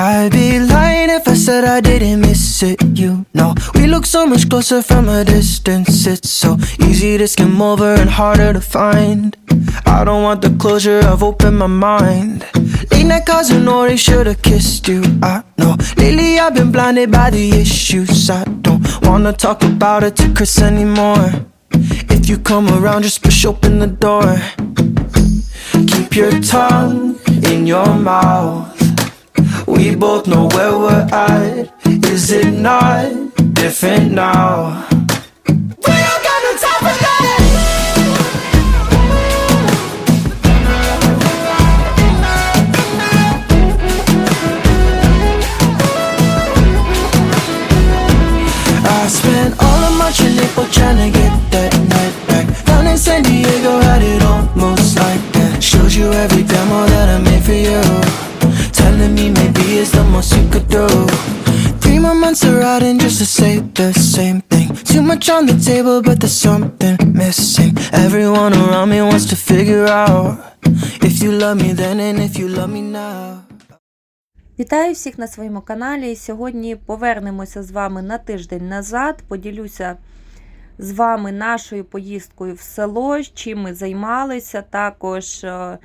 I'd be lying if I said I didn't miss it. You know, we look so much closer from a distance. It's so easy to skim over and harder to find. I don't want the closure of open my mind. Late night calls and know should've kissed you. I know. Lately I've been blinded by the issues. I don't wanna talk about it to Chris anymore. If you come around, just push open the door. Keep your tongue in your mouth. We both know where we're at. Is it not different now? We don't got no time for that. The same thing. Too much on the table, but there's something missing. Everyone around me wants to figure out if you love me then and if you love me now. Вітаю всіх на своєму каналі. Сьогодні повернемося з вами на тиждень назад. Поділюся з вами нашою поїздкою в село, чим ми займалися. Також е,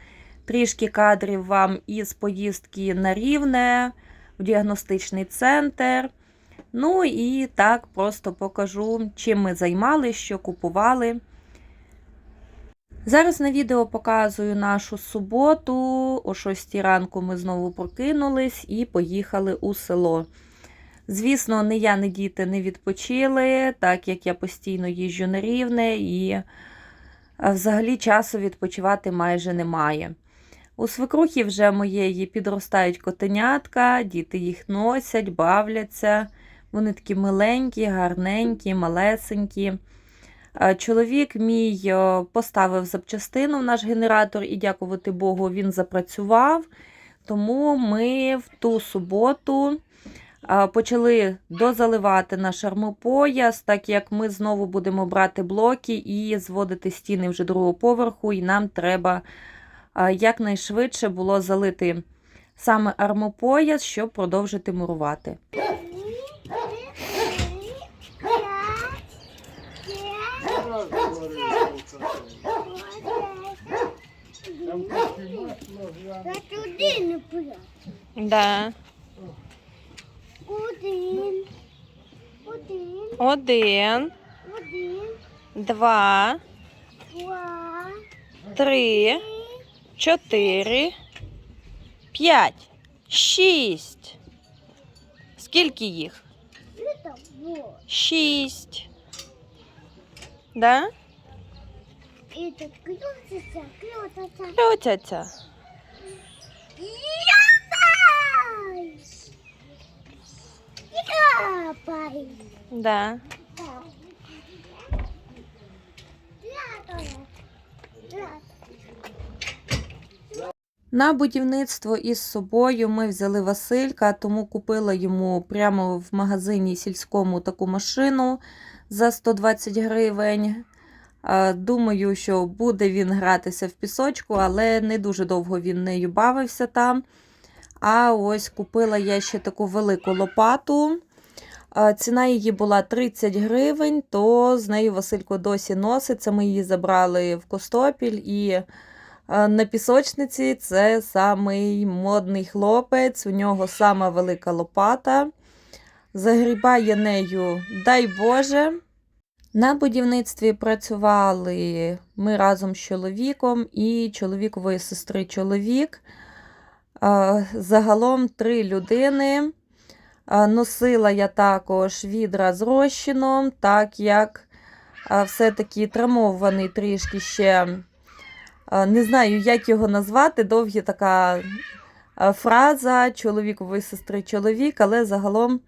трішки кадрів вам із поїздки на Рівне, в діагностичний центр. Ну і так просто покажу, чим ми займалися, що купували. Зараз на відео показую нашу суботу. О 6 ранку ми знову прокинулись і поїхали у село. Звісно, не я, не діти не відпочили, так як я постійно їжджу на рівне і взагалі часу відпочивати майже немає. У свекрухи вже моєї підростають котенятка, діти їх носять, бавляться. Вони такі миленькі, гарненькі, малесенькі. Е, Чоловік мій е, поставив запчастину в наш генератор, і, дякувати Богу, він запрацював. Тому ми в ту суботу е, почали дозаливати наш армопояс, так як ми знову будемо брати блоки і зводити стіни вже другого поверху, і нам треба якнайшвидше було залити саме армопояс, щоб продовжити мурувати. Туди не пила. Да. Один. Один. Один, Один. два, Два. три, чотири, п'ять, шість. Скільки їх? шесть. Да? Это крутится, крутится. Крутится. Лапай! Лапай! Да. Лапай! Лапай! На будівництво із собою ми взяли Василька, тому купила йому прямо в магазині сільському таку машину за 120 гривень. Думаю, що буде він гратися в пісочку, але не дуже довго він нею бавився там. А ось купила я ще таку велику лопату. Ціна її була 30 гривень, то з нею Василько досі носиться. Ми її забрали в Костопіль і На пісочниці це самий модний хлопець, у нього сама велика лопата. Загрібає нею, дай Боже. На будівництві працювали ми разом з чоловіком і чоловікової сестри чоловік. Загалом три людини. Носила я також відра з розчином, так як все-таки травмований трішки ще. Не знаю, як його назвати. Довгі така фраза чоловікової сестри чоловік, але загалом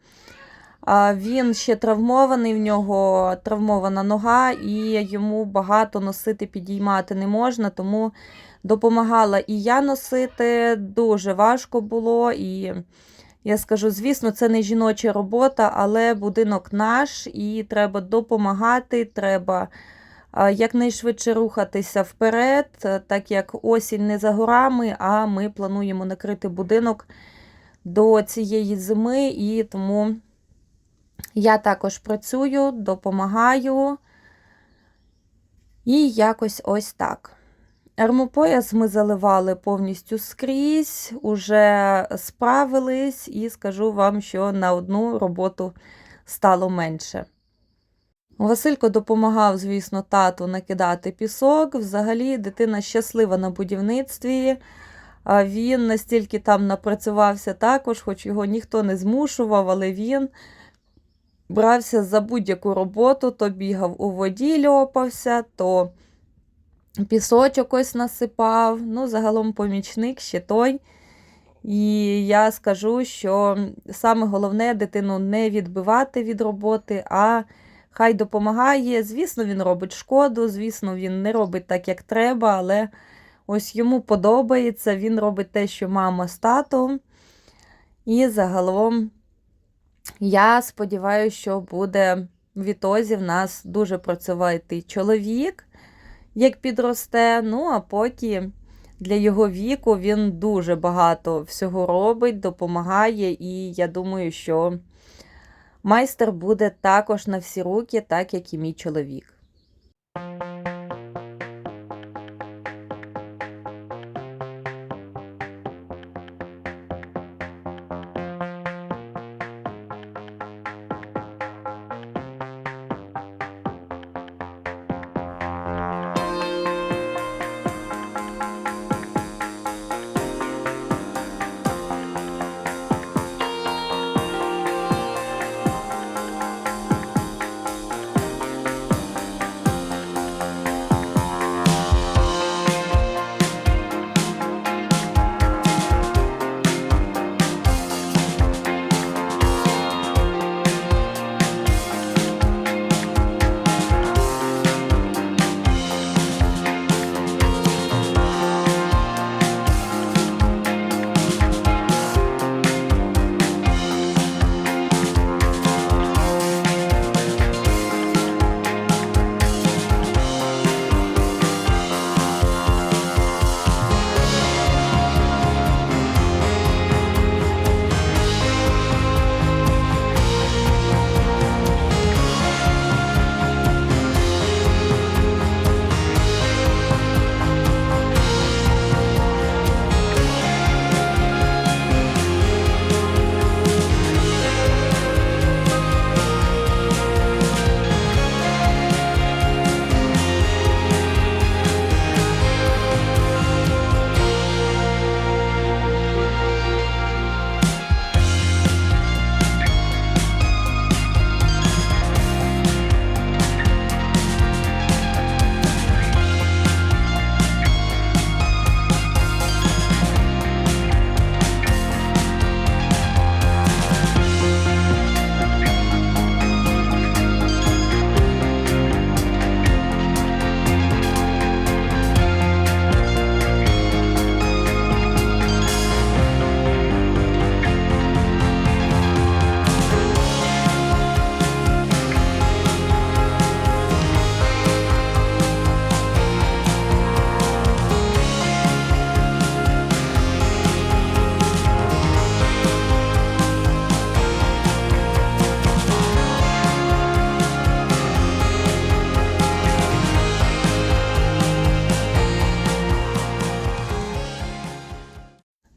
він ще травмований, в нього травмована нога, і йому багато носити, підіймати не можна, тому допомагала і я носити. Дуже важко було. І я скажу, звісно, це не жіноча робота, але будинок наш, і треба допомагати, треба якнайшвидше рухатися вперед, е, так як осінь не за горами, а ми плануємо накрити будинок до цієї зими, і тому я також працюю, допомагаю. І якось ось так. Армопояс ми заливали повністю скрізь, уже справились, і скажу вам, що на одну роботу стало менше. Василько допомагав, звісно, тату накидати пісок. Взагалі, дитина щаслива на будівництві. Він настільки там напрацювався також, хоч його ніхто не змушував, але він брався за будь-яку роботу, то бігав у воді, льопався, то пісочок ось насипав. Ну, загалом помічник ще той. І я скажу, що саме головне дитину не відбивати від роботи, а хай допомагає. Звісно, він робить шкоду, звісно, він не робить так, як треба, але ось йому подобається, він робить те, що мама з татом. І загалом я сподіваюся, що буде в ітозі в нас дуже працювати чоловік, як підросте. Ну, а поки для його віку він дуже багато всього робить, допомагає, і я думаю, що майстер буде також на всі руки, так як і мій чоловік.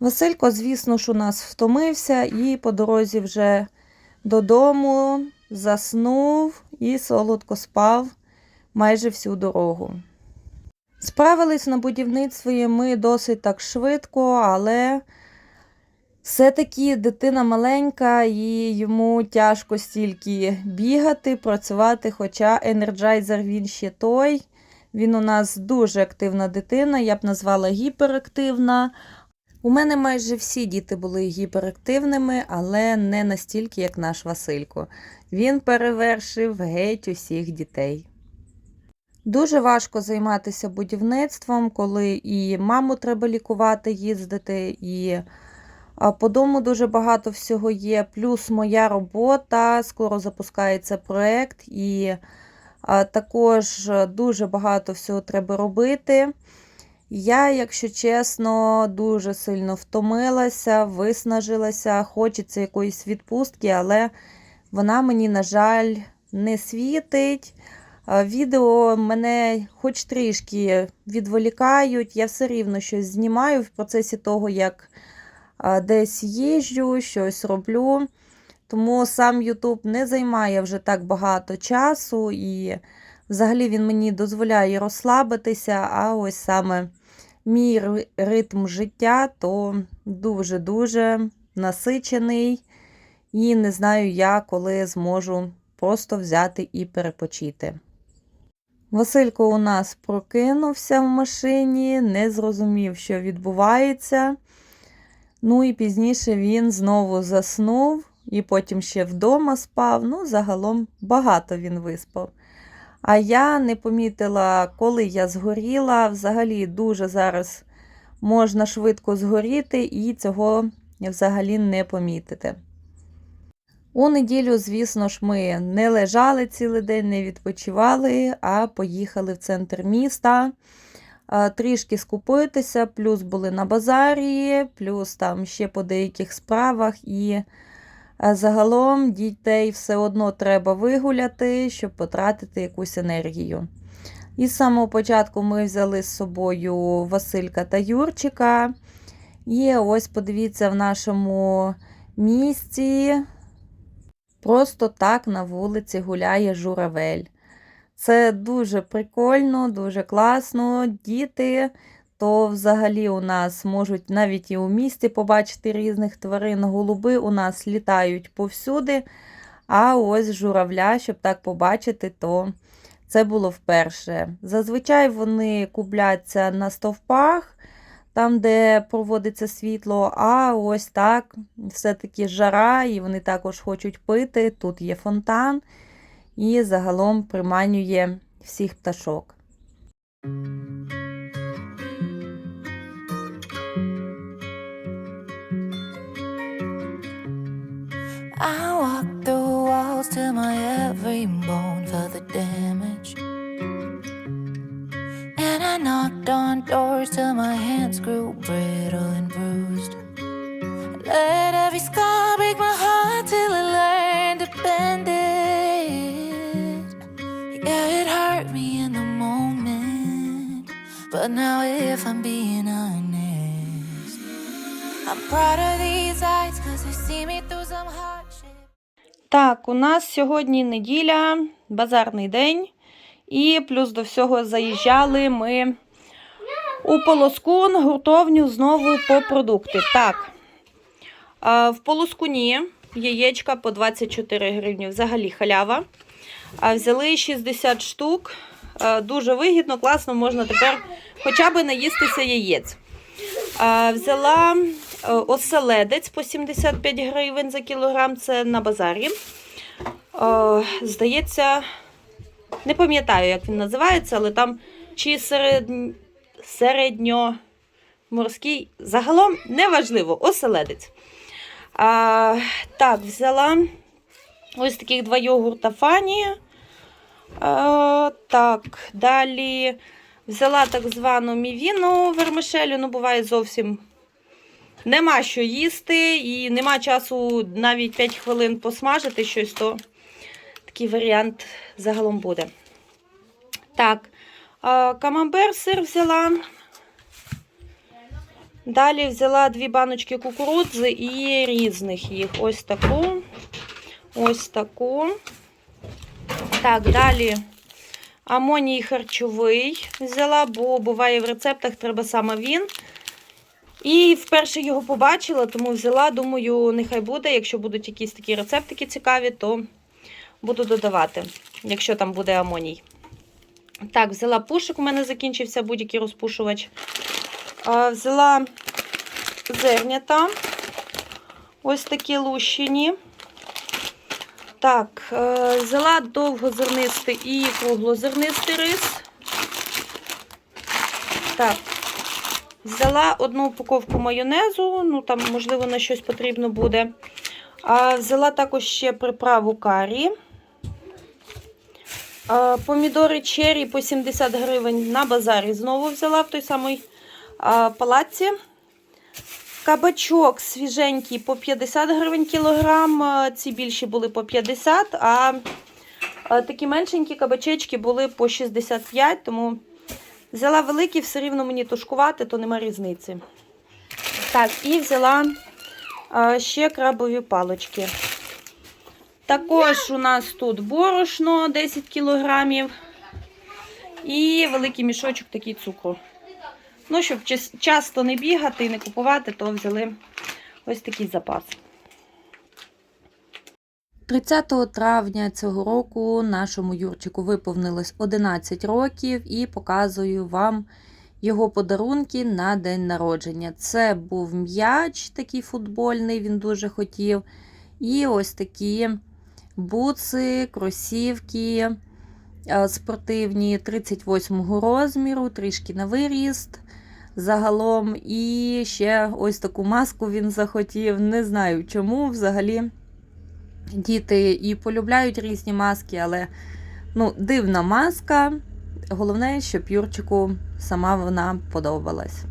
Василько, звісно ж, у нас втомився і по дорозі вже додому заснув і солодко спав майже всю дорогу. Справились на будівництві ми досить так швидко, але все-таки дитина маленька і йому тяжко стільки бігати, працювати, хоча енерджайзер він ще той. Він у нас дуже активна дитина, я б назвала гіперактивна. У мене майже всі діти були гіперактивними, але не настільки, як наш Василько. Він перевершив геть усіх дітей. Дуже важко займатися будівництвом, коли і маму треба лікувати, їздити, і по дому дуже багато всього є. Плюс моя робота, скоро запускається проєкт, і також дуже багато всього треба робити. Я, якщо чесно, дуже сильно втомилася, виснажилася, хочеться якоїсь відпустки, але вона мені, на жаль, не світить. Відео мене хоч трішки відволікають, я все рівно щось знімаю в процесі того, як десь їжджу, щось роблю. Тому сам YouTube не займає вже так багато часу, і взагалі він мені дозволяє розслабитися, а ось саме мій ритм життя то дуже-дуже насичений, і не знаю я, коли зможу просто взяти і перепочити. Василько у нас прокинувся в машині, не зрозумів, що відбувається. Ну і пізніше він знову заснув і потім ще вдома спав. Ну, загалом багато він виспав. А я не помітила, коли я згоріла. Взагалі дуже зараз можна швидко згоріти і цього взагалі не помітити. У неділю, звісно ж, ми не лежали цілий день, не відпочивали, а поїхали в центр міста трішки скупитися, плюс були на базарі, плюс там ще по деяких справах. І загалом дітей все одно треба вигуляти, щоб потратити якусь енергію. І з самого початку ми взяли з собою Василька та Юрчика. І ось подивіться, в нашому місті просто так на вулиці гуляє журавель. Це дуже прикольно, дуже класно. Діти то взагалі у нас можуть навіть і у місті побачити різних тварин. Голуби у нас літають повсюди. А ось журавля, щоб так побачити, то це було вперше. Зазвичай вони купляться на стовпах, там, де проводиться світло, а ось так все-таки жара, і вони також хочуть пити. Тут є фонтан і загалом приманює всіх пташок. Walls till my every bone felt the damage. And I knocked on doors till my hands grew brittle and bruised. Let every scar break my heart till I learned to bend it. Yeah, it hurt me in the moment. But now, if I'm being honest, I'm proud of these eyes cause they see me. Так, у нас сьогодні неділя, базарний день. І плюс до всього заїжджали ми у Полоскун, гуртовню знову по продукти. Так, в Полоскуні яєчка по 24 гривні, взагалі халява. Взяли 60 штук. Дуже вигідно, класно, можна тепер хоча б наїстися яєць. Взяла е, оселедець по 75 гривень за кілограм, це на базарі. Е, здається, не пам'ятаю, як він називається, але там чи серед... середньоморський, загалом неважливо, оселедець. Так, взяла ось таких два йогурта фані. А, так, далі взяла так звану мівіну вермишелю, ну буває зовсім нема що їсти, і нема часу навіть 5 хвилин посмажити щось, то такий варіант загалом буде. Так, камамбер сир взяла. Далі взяла дві баночки кукурудзи і різних їх. Ось таку, ось таку. Так, далі амоній харчовий взяла, бо буває в рецептах треба саме він. І вперше його побачила, тому взяла. Думаю, нехай буде. Якщо будуть якісь такі рецептики цікаві, то буду додавати, якщо там буде амоній. Так, взяла пушик, у мене закінчився будь-який розпушувач. Взяла зернята. Ось такі лущені. Так, е, взяла довгозернистий і круглозернистий рис. Так, взяла одну упаковку майонезу, ну там, можливо, на щось потрібно буде. Взяла також ще приправу карі. Помідори черрі по 70 гривень на базарі. Знову взяла в той самий палаці. Кабачок свіженький по 50 гривень кілограм, ці більші були по 50, а а такі меншенькі кабачечки були по 65, тому взяла великі, все рівно мені тушкувати, то нема різниці. Так, і взяла ще крабові палочки. Також у нас тут борошно 10 кілограмів і великий мішочок такий цукру. Ну, щоб часто не бігати і не купувати, то взяли ось такий запас. 30 травня цього року нашому Юрчику виповнилось 11 років і показую вам його подарунки на день народження. Це був м'яч такий футбольний, він дуже хотів. І ось такі буци, кросівки е, спортивні 38 розміру, трішки на виріст. Загалом, і ще ось таку маску він захотів. Не знаю чому взагалі. Діти і полюбляють різні маски, але ну, дивна маска. Головне, щоб Юрчику сама вона подобалась.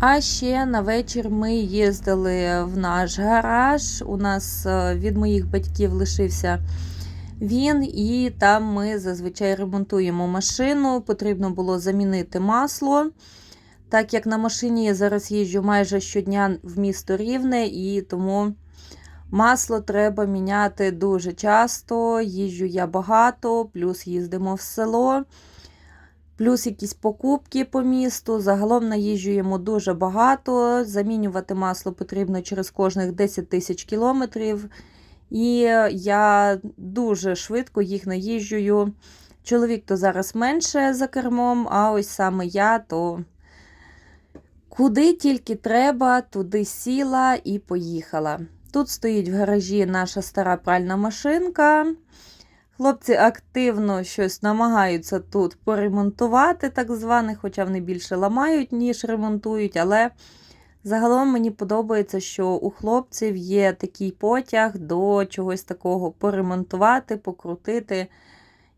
А ще на вечір ми їздили в наш гараж. У нас е, від моїх батьків лишився він, і там ми зазвичай ремонтуємо машину. Потрібно було замінити масло. Так як на машині я зараз їжджу майже щодня в місто Рівне, і тому масло треба міняти дуже часто. Їжджу я багато, плюс їздимо в село, плюс якісь покупки по місту. Загалом наїжджуємо дуже багато. Замінювати масло потрібно через кожних 10 тисяч кілометрів. І я дуже швидко їх наїжджую. Чоловік то зараз менше за кермом, а ось саме я то куди тільки треба, туди сіла і поїхала. Тут стоїть в гаражі наша стара пральна машинка. Хлопці активно щось намагаються тут поремонтувати, так зване, хоча вони більше ламають, ніж ремонтують. Але загалом мені подобається, що у хлопців є такий потяг до чогось такого поремонтувати, покрутити.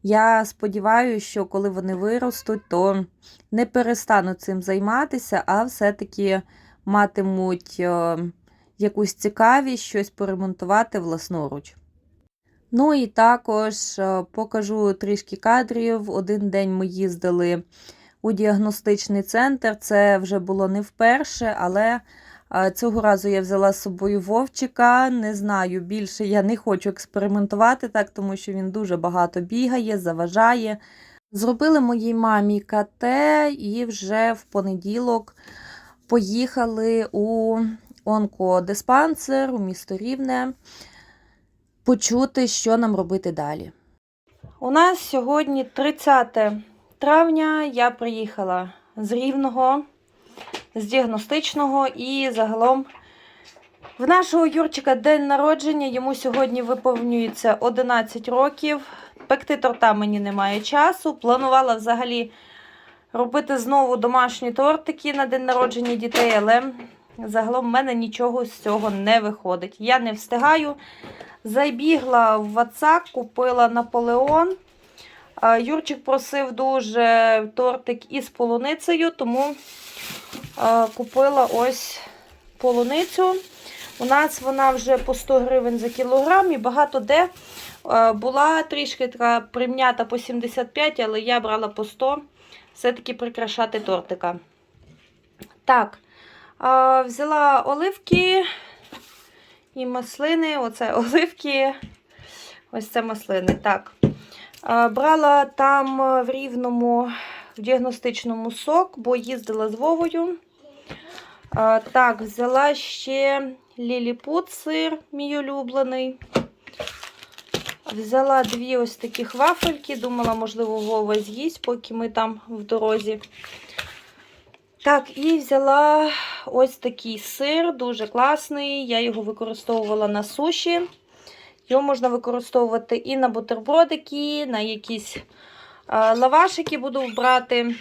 Я сподіваюся, що коли вони виростуть, то не перестануть цим займатися, а все-таки матимуть е, якусь цікавість, щось поремонтувати власноруч. Ну і також е, покажу трішки кадрів. Один день ми їздили у діагностичний центр. Це вже було не вперше, але цього разу я взяла з собою Вовчика. Не знаю, більше я не хочу експериментувати так, тому що він дуже багато бігає, заважає. Зробили моїй мамі КТ і вже в понеділок поїхали у онкодиспансер у місто Рівне почути, що нам робити далі. У нас сьогодні 30 травня. Я приїхала з Рівного, з діагностичного і загалом в нашого Юрчика день народження. Йому сьогодні виповнюється 11 років. Пекти торта мені немає часу. Планувала взагалі робити знову домашні тортики на день народження дітей, але загалом в мене нічого з цього не виходить. Я не встигаю. Забігла в Вацак, купила Наполеон. Юрчик просив дуже тортик із полуницею, тому купила ось полуницю. У нас вона вже по 100 гривень за кілограм і багато де була трішки така прим'ята по 75, але я брала по 100. Все-таки прикрашати тортика. Так, взяла оливки і маслини. Оце оливки. Ось це маслини. Так. А, Брала там е, в рівному в діагностичному сок, бо їздила з Вовою. Так, взяла ще ліліпут сир, мій улюблений. Взяла дві ось таких вафельки. Думала, можливо, Вова з'їсть, поки ми там в дорозі. Так, і взяла ось такий сир, дуже класний. Я його використовувала на суші. Його можна використовувати і на бутербродики, на якісь лавашики буду брати.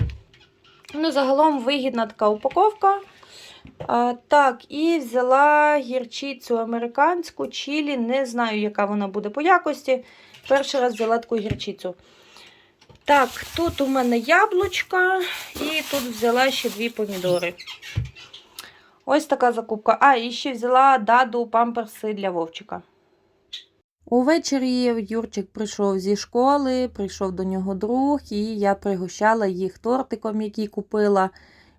Ну, загалом вигідна така упаковка. Так, і взяла гірчицю американську, чилі. Не знаю, яка вона буде по якості. Перший раз взяла таку гірчицю. Так, тут у мене яблучка і тут взяла ще дві помідори. Ось така закупка. А, і ще взяла даду памперси для Вовчика. Увечері Юрчик прийшов зі школи, прийшов до нього друг, і я пригощала їх тортиком, який купила.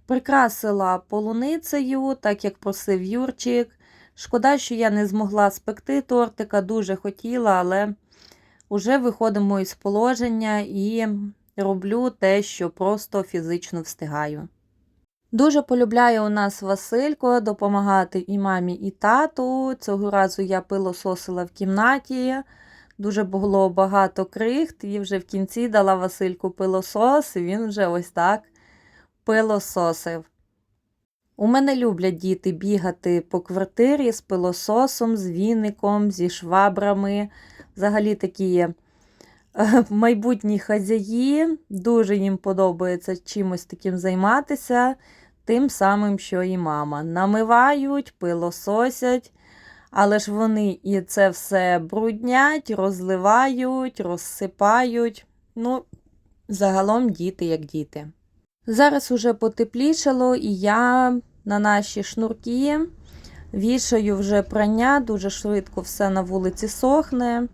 Прикрасила полуницею, так як просив Юрчик. Шкода, що я не змогла спекти тортика, дуже хотіла, але вже виходимо із положення і роблю те, що просто фізично встигаю. Дуже полюбляє у нас Василько допомагати і мамі, і тату. Цього разу я пилососила в кімнаті. Дуже було багато крихт, і вже в кінці дала Васильку пилосос, і він вже ось так пилососив. У мене люблять діти бігати по квартирі з пилососом, з віником, зі швабрами. Взагалі такі е, майбутні хазяї. Дуже їм подобається чимось таким займатися, тим самим, що і мама. Намивають, пилососять, але ж вони і це все бруднять, розливають, розсипають. Ну, загалом діти як діти. Зараз уже потеплішало, і я на наші шнурки вішаю вже прання, дуже швидко все на вулиці сохне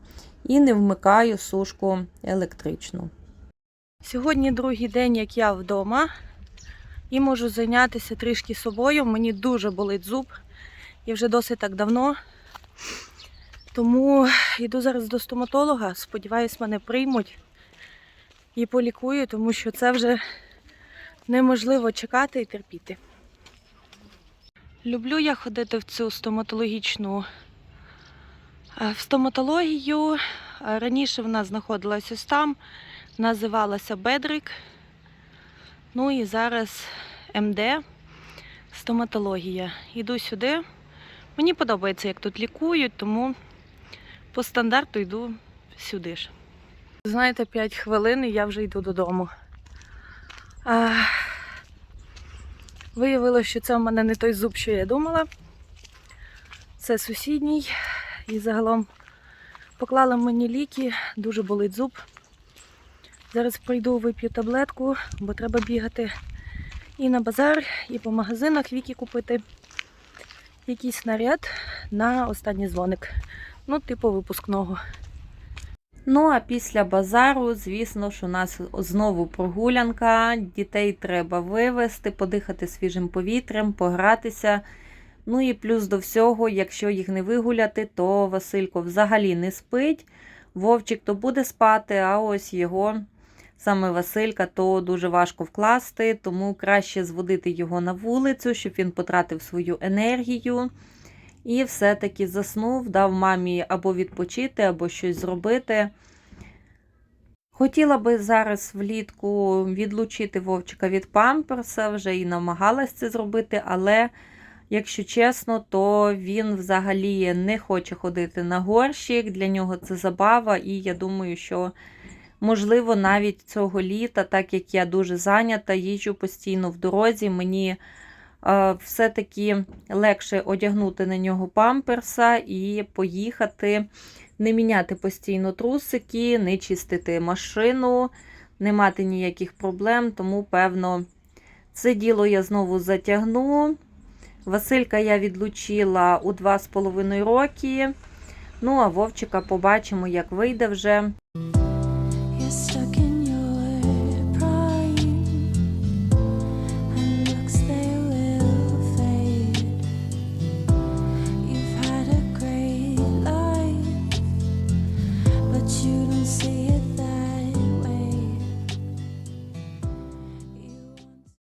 і не вмикаю сушку електричну. Сьогодні другий день, як я вдома, і можу зайнятися трішки собою. Мені дуже болить зуб і вже досить так давно. Тому йду зараз до стоматолога. Сподіваюсь, мене приймуть і полікую, тому що це вже неможливо чекати і терпіти. Люблю я ходити в цю стоматологічну е, в стоматологію. Раніше вона знаходилась ось там, називалася Бедрик. Ну і зараз МД стоматологія. Іду сюди. Мені подобається, як тут лікують, тому по стандарту йду сюди ж. Знаєте, 5 хвилин і я вже йду додому. А, Виявилося, що це в мене не той зуб, що я думала. Це сусідній. І загалом поклали мені ліки, дуже болить зуб. Зараз прийду, вип'ю таблетку, бо треба бігати і на базар, і по магазинах віки купити якийсь наряд на останній дзвоник. Ну, типу випускного. Ну, а після базару, звісно ж, у нас знову прогулянка. Дітей треба вивезти, подихати свіжим повітрям, погратися. Ну і плюс до всього, якщо їх не вигуляти, то Василько взагалі не спить. Вовчик то буде спати, а ось його, саме Василька, то дуже важко вкласти, тому краще зводити його на вулицю, щоб він потратив свою енергію. І все-таки заснув, дав мамі або відпочити, або щось зробити. Хотіла би зараз влітку відлучити вовчика від памперса, вже і намагалась це зробити, але, якщо чесно, то він взагалі не хоче ходити на горщик. Для нього це забава, і я думаю, що, можливо, навіть цього літа, так як я дуже зайнята, їжджу постійно в дорозі, мені е, все-таки легше одягнути на нього памперса і поїхати, не міняти постійно трусики, не чистити машину, не мати ніяких проблем, тому, певно, це діло я знову затягну. Василька я відлучила у 2,5 роки. Ну, а Вовчика побачимо, як вийде вже.